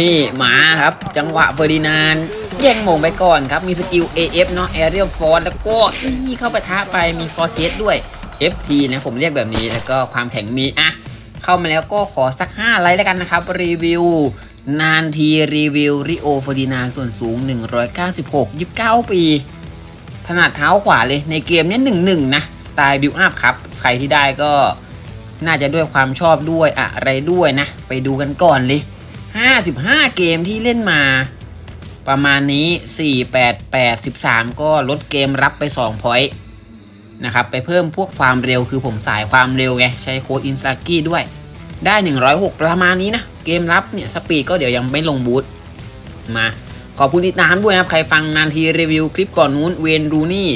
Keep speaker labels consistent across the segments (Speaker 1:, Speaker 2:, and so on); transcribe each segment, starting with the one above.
Speaker 1: นี่หมาครับ จังหวะเฟอร์ดินานแย่งมงไปก่อนครับ มีสกิล AF เนาะ Aerial Force แล้วก็นี่เข้าปะทะไปมี Force ด้วย FT นะผมเรียกแบบนี้แล้วก็ความแข็งมีอะเข้ามาแล้วก็ขอสัก 5 ไลค์แล้วกันนะครับ รีวิวนานทีรีวิวริโอเฟอร์ดินานส่วนสูง 196 29 ปี ถนัดเท้าขวาเลยในเกมนี้หนึ่งหนึ่งนะ สไตล์บิวอัพครับ ใครที่ได้ก็น่าจะด้วยความชอบด้วยอะไรด้วยนะ ไปดูกันก่อนเลย 55 เกมที่เล่นมาประมาณนี้ 4 8 8 13 ก็ลดเกมรับไป2พอยต์นะครับ ไปเพิ่มพวกความเร็วคือผมสายความเร็วไง ใช้โค้ดอินซากี้ด้วย ได้ 106 ประมาณนี้นะ เกมรับเนี่ย สปีดก็เดี๋ยวยังไม่ลงบูทมา ขอบคุณติดตามด้วยนะครับ ใครฟังนานทีรีวิวคลิปก่อนนู้นเวนรูนี่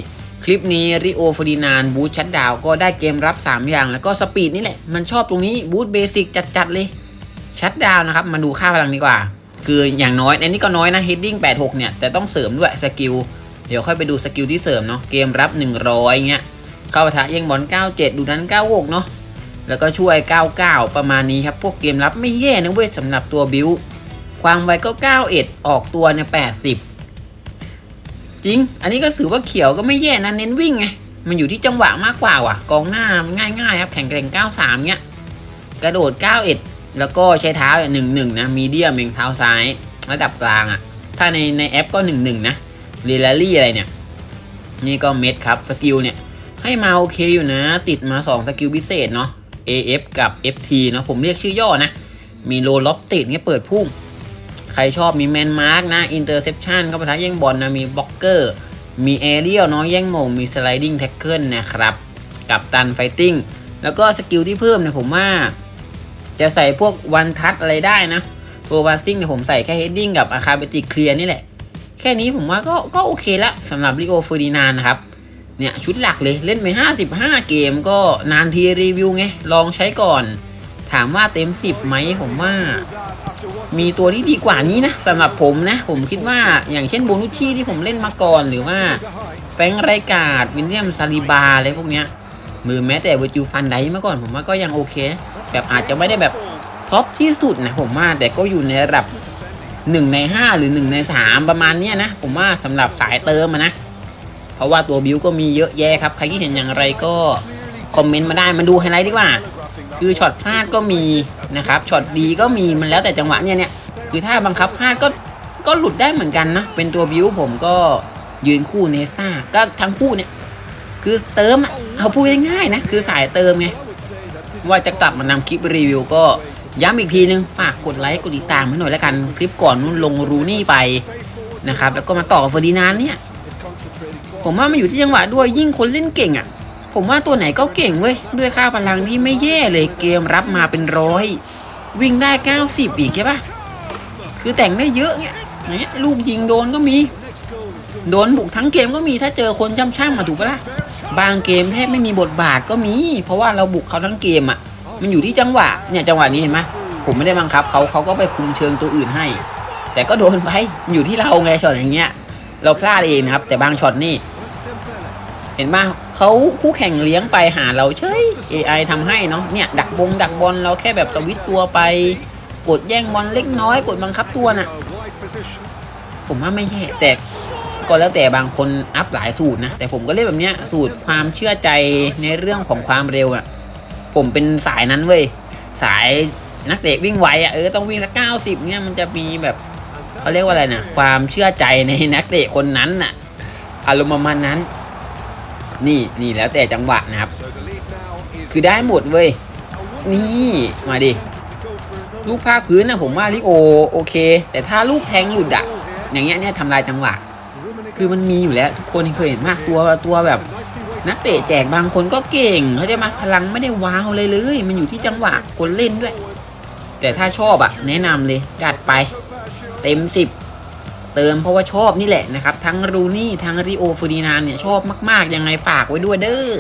Speaker 1: คลิปนี้ริโอฟอร์ดินานบูทชัดดาวก็ได้เกมรับ 3 อย่าง แล้วก็สปีดนี่แหละ มันชอบตรงนี้บูทเบสิกจัดๆเลย ชัดดาวนะครับ มาดูค่าพลังดีกว่า คืออย่างน้อยอันนี้ก็น้อยนะ heading 86 เนี่ย แต่ต้องเสริมด้วยสกิล เดี๋ยวค่อยไปดูสกิลที่เสริมเนาะ เกมรับ 100เงี้ย เข้าปะทะย่งบอล 97 ดูนั้น 96 เนาะ แล้วก็ช่วย 99 ประมาณนี้ครับ พวกเกมรับไม่แย่นะเว้ยสำหรับตัวบิวความไวก็ 91 ออกตัวเนี่ย80 จริง อันนี้ก็ถือว่าเขียวก็ไม่แย่นะเน้นวิ่งไง มันอยู่ที่จังหวะมากกว่าว่ะ กองหน้าง่ายๆครับแข่งแกร่ง 93 เงี้ย กระโดด 91 แล้วก็ใช้เท้าอย่างหนึ่งหนึ่งนะมีเดียมเองเท้าซ้ายระดับกลางอะ่ะ ถ้าในในแอปก็หนึ่งหนึ่งนะเรลลี่อะไรเนี่ย นี่ก็เม็ดครับสกิลเนี่ย ให้มาโอเคอยู่นะ ติดมา 2 สกิลพิเศษเนาะ AF กับ FT เนาะผมเรียกชื่อย่อนะ มีโลล็อปติดเนี่ยเปิดพุ่ง ใครชอบมีแมนมาร์กนะอินเตอร์เซปชันเข้าปะทะแย่งบอลนะมีบล็อกเกอร์ มีแอเรียลเนาะแย่งโมงมีสไลดิ้งแท็กเกิลนะครับ กับตันไฟติ้งแล้วก็สกิลที่เพิ่มเนี่ยผมว่า จะใส่พวกวันทัชอะไรได้นะตัววาซิ่งเนี่ยผมใส่แค่เฮดดิ้งกับอาคาเบติเคลียร์นี่แหละ แค่นี้ผมว่าก็ก็โอเคละสำหรับลิโอเฟอร์ดินานนะครับ เนี่ยชุดหลักเลยเล่นไป 55 เกมก็นานทีรีวิวไง ลองใช้ก่อน ถามว่าเต็ม 10ไหมผมว่า มีตัวที่ดีกว่านี้นะสำหรับผมนะ ผมคิดว่าอย่างเช่นโบนุชชี่ที่ผมเล่นมาก่อนหรือว่าแฟงไรกาดวินเลียมซาลิบาอะไรพวกเนี้ย มือแม้แต่เวอร์จูฟันไดมาก่อนผมว่าก็ยังโอเค แบบอาจจะไม่ได้แบบท็อปที่สุดนะผมว่าแต่ก็อยู่ในระดับ 1 ใน 5 หรือ 1 ใน 3 ประมาณนี้นะ ผมว่าสำหรับสายเติมนะ เพราะว่าตัวบิวก็มีเยอะแยะครับ ใครที่เห็นอย่างไรก็คอมเมนต์มาได้มาดูไฮไลท์ดีกว่า คือช็อตพลาดก็มีนะครับช็อตดีก็มีมันแล้วแต่จังหวะเนี่ยเนี่ยคือถ้าบังคับพลาดก็ก็หลุดได้เหมือนกันนะ เป็นตัวบิวผมก็ยืนคู่เนสตาก็ทั้งคู่เนี่ย คือเติมอะ เอาพูดง่ายๆนะ คือสายเติมไง ว่าจะกลับมานำคลิปรีวิวก็ย้ำอีกทีนึง ฝากกดไลค์ กดติดตามให้หน่อยแล้วกัน คลิปก่อนนู้นลงรูนี่ไปนะครับ แล้วก็มาต่อเฟอร์ดินานเนี่ย ผมว่ามันอยู่ที่จังหวะด้วยยิ่งคนเล่นเก่งอะ ผมว่าตัวไหนก็เก่งเว้ย ด้วยค่าพลังที่ไม่แย่เลยเกมรับมาเป็นร้อยวิ่งได้ 90 อีกใช่ปะคือแต่งได้เยอะเงี้ยอย่างเงี้ยลูกยิงโดนก็มี โดนบุกทั้งเกมก็มีถ้าเจอคนจ้ำช่ำมาถูกปะล่ะ บางเกมแทบไม่มีบทบาทก็มี เพราะว่าเราบุกเขาทั้งเกมอะ มันอยู่ที่จังหวะเนี่ยจังหวะนี้เห็นไหมผมไม่ได้บังคับเขาเขาก็ไปคุมเชิงตัวอื่นให้ แต่ก็โดนไปมันอยู่ที่เราไงช็อตอย่างเงี้ย เราพลาดเองนะครับ แต่บางช็อตนี่เห็นไหมเขาคู่แข่งเลี้ยงไปหาเราเฉย AI ทำให้เนาะเนี่ยดักบงดักบอลเราแค่แบบสวิตตัวไป กดแย่งบอลเล็กน้อย กดบังคับตัวน่ะ ผมว่าไม่แย่แต่ ก็แล้วแต่บางคนอัพหลายสูตรนะ แต่ผมก็เล่นแบบเนี้ยสูตรความเชื่อใจในเรื่องของความเร็วอะผมเป็นสายนั้นเว้ยสายนักเตะวิ่งไวอะเออต้องวิ่งสักเก้าสิบเนี่ยมันจะมีแบบเขาเรียกว่าอะไรนะความเชื่อใจในนักเตะคนนั้นน่ะอารมณ์ประมาณนั้น นี่นี่แล้วแต่จังหวะนะครับ คือได้หมดเว้ยนี่มาดิลูกภาคพื้นนะผมว่าลิโอโอเค แต่ถ้าลูกแทงหลุดอะอย่างเงี้ยเนี่ยทำลายจังหวะ คือมันมีอยู่แล้ว ทุกคนเคยเห็นมากตัวตัวแบบ นักเตะแจกบางคนก็เก่งเขาจะมาพลังไม่ได้ว้าวเลยเลย มันอยู่ที่จังหวะคนเล่นด้วย แต่ถ้าชอบอะแนะนำเลยจัดไปเต็มสิบเติมเพราะว่าชอบนี่แหละนะครับ ทั้งรูนี่ทั้งริโอฟูดินานเนี่ยชอบมาก ๆ ยังไงฝากไว้ด้วยเด้อ